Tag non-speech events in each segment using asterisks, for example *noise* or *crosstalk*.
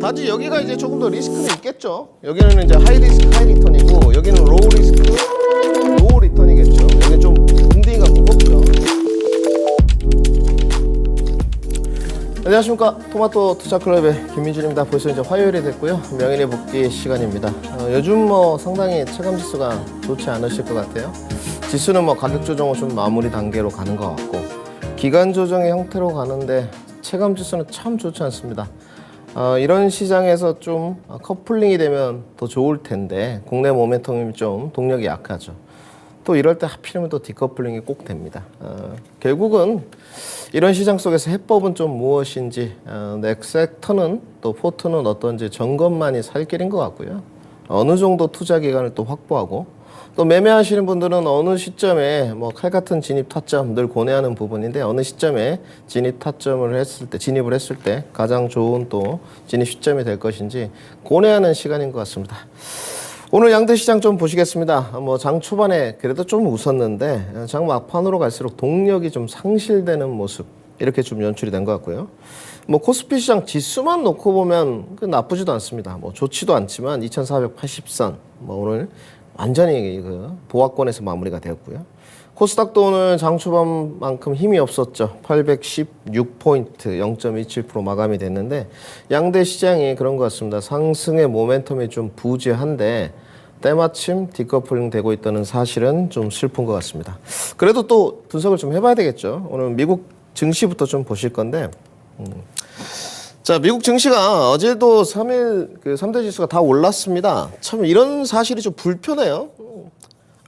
다지 여기가 이제 조금 더 리스크는 있겠죠. 여기는 이제 하이 리스크 하이 리턴이고 여기는 로우 리스크 로우 리턴이겠죠. 여기 좀 궁딩이가 무겁죠. 안녕하십니까 토마토 투자클럽의 김민준입니다. 벌써 이제 화요일이 됐고요. 명인의 복귀 시간입니다. 어, 요즘 뭐 상당히 체감 지수가 좋지 않으실 것 같아요. 지수는 뭐 가격 조정은 좀 마무리 단계로 가는 것 같고 기간 조정의 형태로 가는데 체감 지수는 참 좋지 않습니다. 어, 이런 시장에서 좀 커플링이 되면 더 좋을 텐데 국내 모멘텀이 좀 동력이 약하죠. 또 이럴 때 하필이면 또 디커플링이 꼭 됩니다. 어, 결국은 이런 시장 속에서 해법은 좀 무엇인지 어, 넥섹터는 또 포트는 어떤지 점검만이 살 길인 것 같고요. 어느 정도 투자 기간을 또 확보하고 또 매매하시는 분들은 어느 시점에 뭐 칼 같은 진입 타점 늘 고뇌하는 부분인데 어느 시점에 진입 타점을 했을 때 진입을 했을 때 가장 좋은 또 진입 시점이 될 것인지 고뇌하는 시간인 것 같습니다. 오늘 양대 시장 좀 보시겠습니다. 뭐 장 초반에 그래도 좀 웃었는데 장 막판으로 갈수록 동력이 좀 상실되는 모습 이렇게 좀 연출이 된 것 같고요. 뭐 코스피 시장 지수만 놓고 보면 그 나쁘지도 않습니다. 뭐 좋지도 않지만 2,480선 뭐 오늘 완전히 그 보합권에서 마무리가 되었고요. 코스닥도 오늘 장 초반만큼 힘이 없었죠. 816포인트 0.27% 마감이 됐는데 양대 시장이 그런 것 같습니다. 상승의 모멘텀이 좀 부재한데 때마침 디커플링 되고 있다는 사실은 좀 슬픈 것 같습니다. 그래도 또 분석을 좀 해봐야 되겠죠. 오늘 미국 증시부터 좀 보실 건데 음. 자, 미국 증시가 어제도 3일 그 3대 지수가 다 올랐습니다. 참 이런 사실이 좀 불편해요. 음.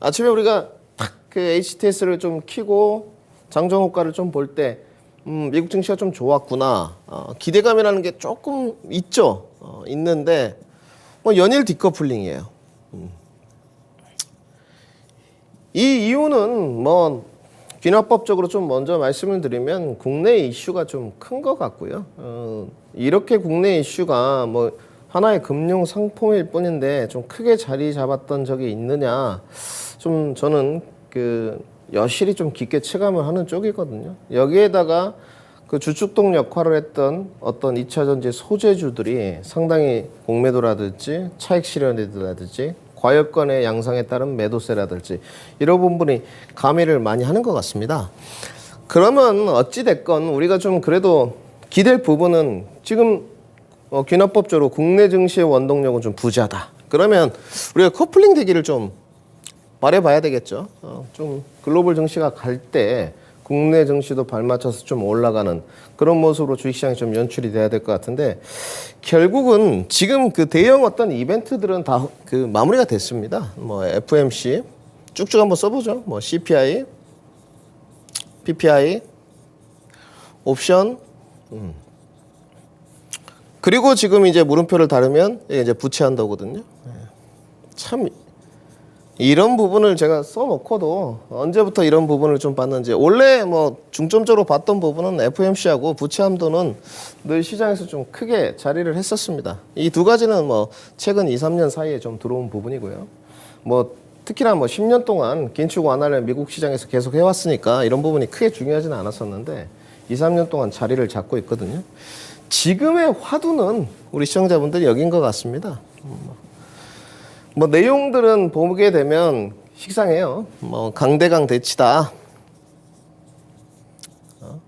아침에 우리가 딱그 HTS를 좀 키고 장정 효과를 좀 볼 때 음, 미국 증시가 좀 좋았구나. 어, 기대감이라는 게 조금 있죠. 어, 있는데 뭐 연일 디커플링이에요. 음. 이 이유는 뭐 귀납법적으로 좀 먼저 말씀을 드리면 국내 이슈가 좀 큰 것 같고요. 어, 이렇게 국내 이슈가 뭐 하나의 금융 상품일 뿐인데 좀 크게 자리 잡았던 적이 있느냐? 좀 저는 그 여실히 좀 깊게 체감을 하는 쪽이거든요. 여기에다가 그 주축동 역할을 했던 어떤 2차 전지 소재주들이 상당히 공매도라든지 차익 실현이라든지 과열권의 양상에 따른 매도세라든지 이런 부분이 가미를 많이 하는 것 같습니다. 그러면 어찌 됐건 우리가 좀 그래도 기댈 부분은 지금 어, 귀납법적으로 국내 증시의 원동력은 좀 부재하다. 그러면 우리가 커플링 되기를 좀 말해봐야 되겠죠. 어, 좀 글로벌 증시가 갈 때 국내 증시도 발맞춰서 좀 올라가는 그런 모습으로 주식시장이 좀 연출이 돼야 될 것 같은데 결국은 지금 그 대형 어떤 이벤트들은 다 그 마무리가 됐습니다. 뭐 FMC 쭉쭉 한번 써보죠. 뭐 CPI, PPI, 옵션, 음. 그리고 지금 이제 물음표를 다르면 이제 부채 한다거든요. 예. 참 이런 부분을 제가 써놓고도 언제부터 이런 부분을 좀 봤는지 원래 뭐 중점적으로 봤던 부분은 FMC하고 부채 함도는 늘 시장에서 좀 크게 자리를 했었습니다. 이 두 가지는 뭐 최근 2, 3년 사이에 좀 들어온 부분이고요. 뭐 특히나 뭐 10년 동안 긴축 완화를 미국 시장에서 계속 해왔으니까 이런 부분이 크게 중요하지는 않았었는데 2, 3년 동안 자리를 잡고 있거든요. 지금의 화두는 우리 시청자분들이 여긴 것 같습니다. 뭐 내용들은 보게 되면 식상해요. 뭐 강대강 대치다. 어?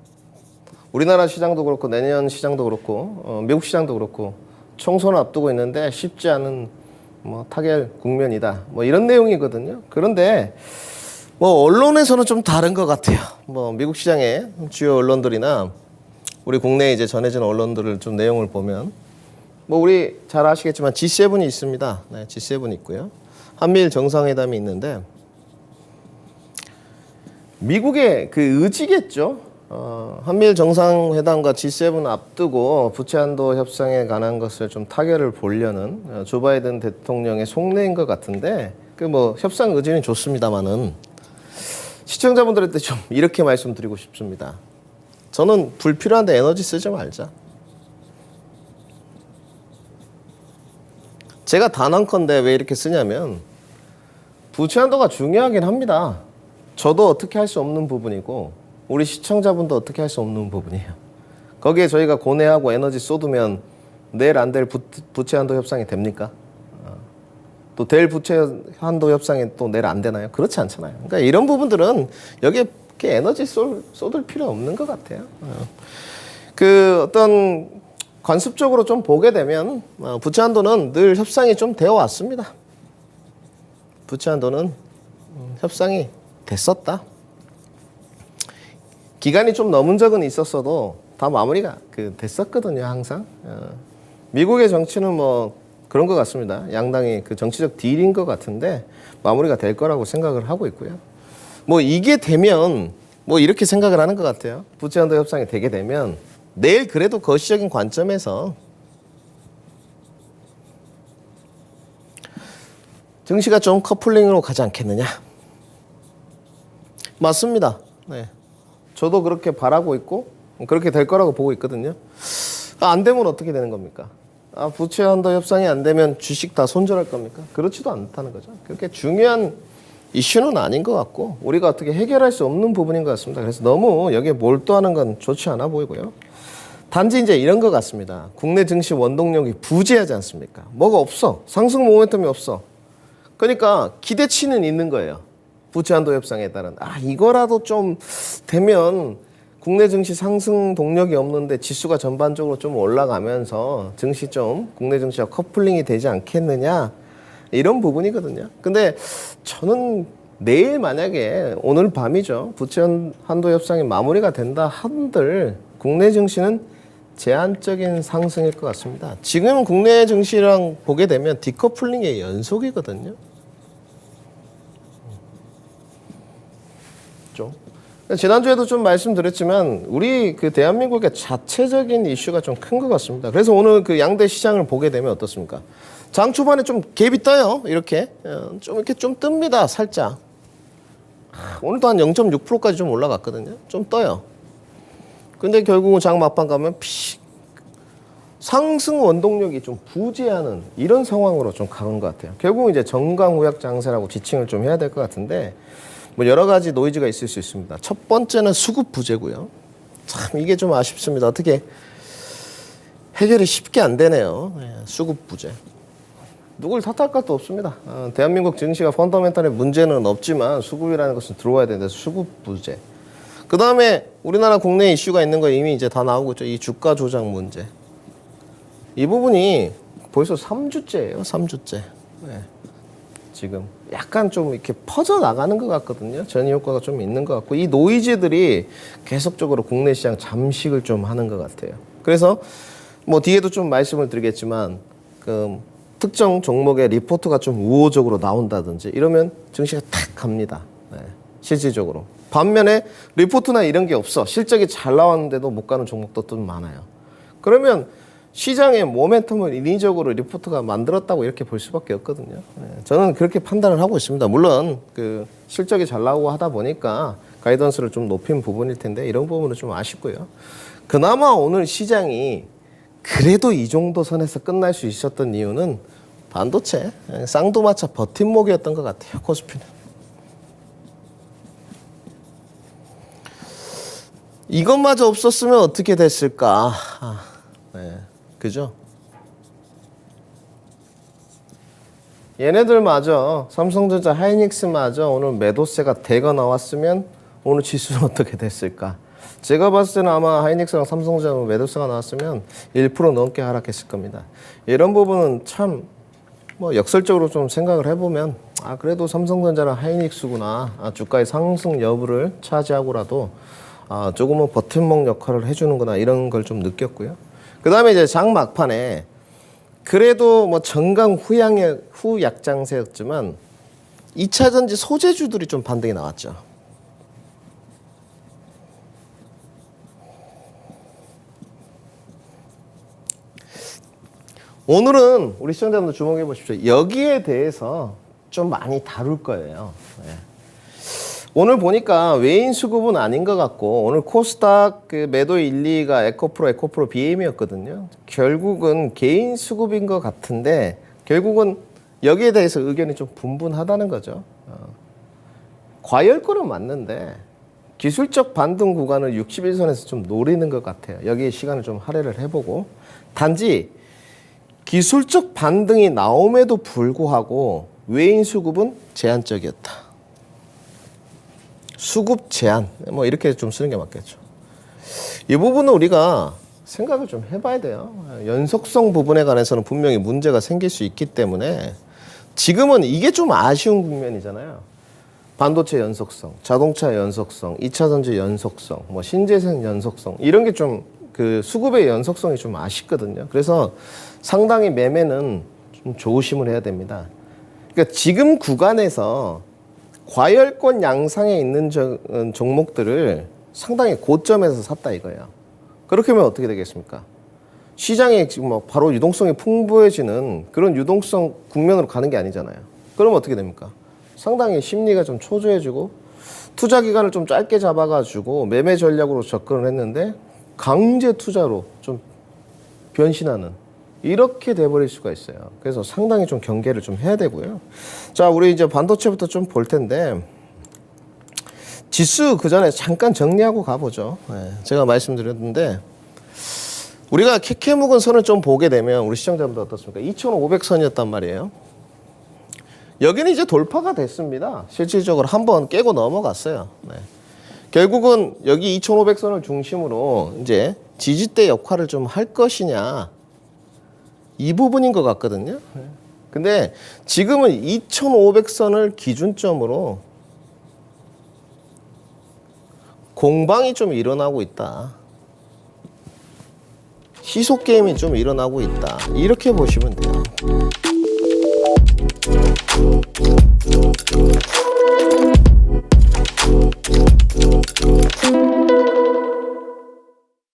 우리나라 시장도 그렇고 내년 시장도 그렇고 어, 미국 시장도 그렇고 총선을 앞두고 있는데 쉽지 않은 뭐 타결 국면이다. 뭐 이런 내용이거든요. 그런데 뭐 언론에서는 좀 다른 것 같아요. 뭐 미국 시장의 주요 언론들이나 우리 국내에 이제 전해진 언론들을 좀 내용을 보면 뭐 우리 잘 아시겠지만 G7이 있습니다. 네, G7 있고요. 한미일 정상회담이 있는데 미국의 그 의지겠죠. 어, 한미일 정상회담과 G7 앞두고 부채 한도 협상에 관한 것을 좀 타결을 보려는 어, 조 바이든 대통령의 속내인 것 같은데 그 뭐 협상 의지는 좋습니다만은 시청자분들한테 좀 이렇게 말씀드리고 싶습니다. 저는 불필요한데 에너지 쓰지 말자. 제가 단언컨대 왜 이렇게 쓰냐면 부채 한도가 중요하긴 합니다. 저도 어떻게 할 수 없는 부분이고 우리 시청자분도 어떻게 할 수 없는 부분이에요. 거기에 저희가 고뇌하고 에너지 쏟으면 내일 안 될 부채 한도 협상이 됩니까? 또 될 부채 한도 협상이 또 내일 안 되나요? 그렇지 않잖아요. 그러니까 이런 부분들은 여기에 이렇게 에너지 쏠, 쏟을 필요 없는 것 같아요. 어. 그 어떤 관습적으로 좀 보게 되면 어, 부채 한도는 늘 협상이 좀 되어 왔습니다. 부채 한도는 음, 협상이 됐었다. 기간이 좀 넘은 적은 있었어도 다 마무리가 그 됐었거든요, 항상. 어. 미국의 정치는 뭐 그런 것 같습니다. 양당이 그 정치적 딜인 것 같은데 마무리가 될 거라고 생각을 하고 있고요. 뭐 이게 되면 뭐 이렇게 생각을 하는 것 같아요. 부채 한도 협상이 되게 되면 내일 그래도 거시적인 관점에서 증시가 좀 커플링으로 가지 않겠느냐? 맞습니다. 네. 저도 그렇게 바라고 있고 그렇게 될 거라고 보고 있거든요. 아, 안 되면 어떻게 되는 겁니까? 아, 부채 한도 협상이 안 되면 주식 다 손절할 겁니까? 그렇지도 않다는 거죠. 그렇게 중요한 이슈는 아닌 것 같고 우리가 어떻게 해결할 수 없는 부분인 것 같습니다. 그래서 너무 여기에 몰두하는 건 좋지 않아 보이고요. 단지 이제 이런 것 같습니다. 국내 증시 원동력이 부재하지 않습니까? 뭐가 없어. 상승 모멘텀이 없어. 그러니까 기대치는 있는 거예요. 부채 한도 협상에 따른 아 이거라도 좀 되면 국내 증시 상승 동력이 없는데 지수가 전반적으로 좀 올라가면서 증시 좀 국내 증시와 커플링이 되지 않겠느냐 이런 부분이거든요. 근데 저는 내일 만약에 오늘 밤이죠 부채 한도 협상이 마무리가 된다 한들 국내 증시는 제한적인 상승일 것 같습니다. 지금 국내 증시랑 보게 되면 디커플링의 연속이거든요. 좀. 지난주에도 좀 말씀드렸지만 우리 그 대한민국의 자체적인 이슈가 좀 큰 것 같습니다. 그래서 오늘 그 양대 시장을 보게 되면 어떻습니까? 장 초반에 좀 갭이 떠요. 이렇게 어, 좀 이렇게 좀 뜹니다. 살짝. 오늘도 한 0.6%까지 좀 올라갔거든요. 좀 떠요. 근데 결국은 장 막판 가면 픽 상승 원동력이 좀 부재하는 이런 상황으로 좀 가는 것 같아요. 결국 이제 정강후약 장세라고 지칭을 좀 해야 될 것 같은데 뭐 여러 가지 노이즈가 있을 수 있습니다. 첫 번째는 수급 부재고요. 참 이게 좀 아쉽습니다. 어떻게 해결이 쉽게 안 되네요. 예, 수급 부재. 누굴 탓할 것도 없습니다. 어, 대한민국 증시가 펀더멘탈의 문제는 없지만 수급이라는 것은 들어와야 되는데 수급 부재. 그 다음에 우리나라 국내 이슈가 있는 거 이미 이제 다 나오고 있죠. 이 주가 조작 문제. 이 부분이 벌써 3주째예요. 3주째. 네. 지금 약간 좀 이렇게 퍼져 나가는 것 같거든요. 전이 효과가 좀 있는 것 같고 이 노이즈들이 계속적으로 국내 시장 잠식을 좀 하는 것 같아요. 그래서 뭐 뒤에도 좀 말씀을 드리겠지만 그 특정 종목의 리포트가 좀 우호적으로 나온다든지 이러면 증시가 탁 갑니다. 네. 실질적으로. 반면에 리포트나 이런 게 없어. 실적이 잘 나왔는데도 못 가는 종목도 좀 많아요. 그러면 시장의 모멘텀을 인위적으로 리포트가 만들었다고 이렇게 볼 수밖에 없거든요. 네, 저는 그렇게 판단을 하고 있습니다. 물론 그 실적이 잘 나오고 하다 보니까 가이던스를 좀 높인 부분일 텐데 이런 부분은 좀 아쉽고요. 그나마 오늘 시장이 그래도 이 정도 선에서 끝날 수 있었던 이유는 반도체 예, 쌍두마차 버팀목이었던 것 같아요. 코스피는. 이것마저 없었으면 어떻게 됐을까? 아, 네. 그죠? 얘네들마저 삼성전자 하이닉스마저 오늘 매도세가 대거 나왔으면 오늘 지수는 *laughs* 어떻게 됐을까? 제가 봤을 때는 아마 하이닉스랑 삼성전자 매도세가 나왔으면 1% 넘게 하락했을 겁니다. 이런 부분은 참 뭐 역설적으로 좀 생각을 해보면 아 그래도 삼성전자랑 하이닉스구나 아, 주가의 상승 여부를 차지하고라도 아, 조금은 버팀목 역할을 해주는구나 이런 걸 좀 느꼈고요. 그 다음에 이제 장 막판에 그래도 뭐 정강 후양의 후약장세였지만 2차 전지 소재주들이 좀 반등이 나왔죠. 오늘은 우리 시청자분들 주목해 보십시오. 여기에 대해서 좀 많이 다룰 거예요. 네. 오늘 보니까 외인 수급은 아닌 것 같고 오늘 코스닥 그 매도 1, 2가 에코프로, 에코프로 BM이었거든요. 결국은 개인 수급인 것 같은데 결국은 여기에 대해서 의견이 좀 분분하다는 거죠. 어. 과열권은 맞는데 기술적 반등 구간을 61선에서 좀 노리는 것 같아요. 여기에 시간을 좀 할애를 해보고 단지 기술적 반등이 나옴에도 불구하고 외인 수급은 제한적이었다. 수급 제한 뭐 이렇게 좀 쓰는 게 맞겠죠. 이 부분은 우리가 생각을 좀 해봐야 돼요. 연속성 부분에 관해서는 분명히 문제가 생길 수 있기 때문에 지금은 이게 좀 아쉬운 국면이잖아요. 반도체 연속성, 자동차 연속성, 2차 전지 연속성, 뭐 신재생 연속성 이런 게 좀 그 수급의 연속성이 좀 아쉽거든요. 그래서 상당히 매매는 좀 조심을 해야 됩니다. 그러니까 지금 구간에서 과열권 양상에 있는 저- 음, 종목들을 상당히 고점에서 샀다 이거예요. 그렇게 하면 어떻게 되겠습니까? 시장에 지금 뭐 바로 유동성이 풍부해지는 그런 유동성 국면으로 가는 게 아니잖아요. 그러면 어떻게 됩니까? 상당히 심리가 좀 초조해지고 투자 기간을 좀 짧게 잡아가지고 매매 전략으로 접근을 했는데 강제 투자로 좀 변신하는 이렇게 돼버릴 수가 있어요. 그래서 상당히 좀 경계를 좀 해야 되고요. 자, 우리 이제 반도체부터 좀 볼 텐데 지수 그 전에 잠깐 정리하고 가보죠. 예, 제가 말씀드렸는데 우리가 캐캐 묵은 선을 좀 보게 되면 우리 시청자분들 어떻습니까? 2,500선이었단 말이에요. 여기는 이제 돌파가 됐습니다. 실질적으로 한번 깨고 넘어갔어요. 네. 결국은 여기 2,500선을 중심으로 이제 지지대 역할을 좀 할 것이냐 이 부분인 것 같거든요. 근데 지금은 2,500선을 기준점으로 공방이 좀 일어나고 있다. 희소 게임이 좀 일어나고 있다. 이렇게 보시면 돼요.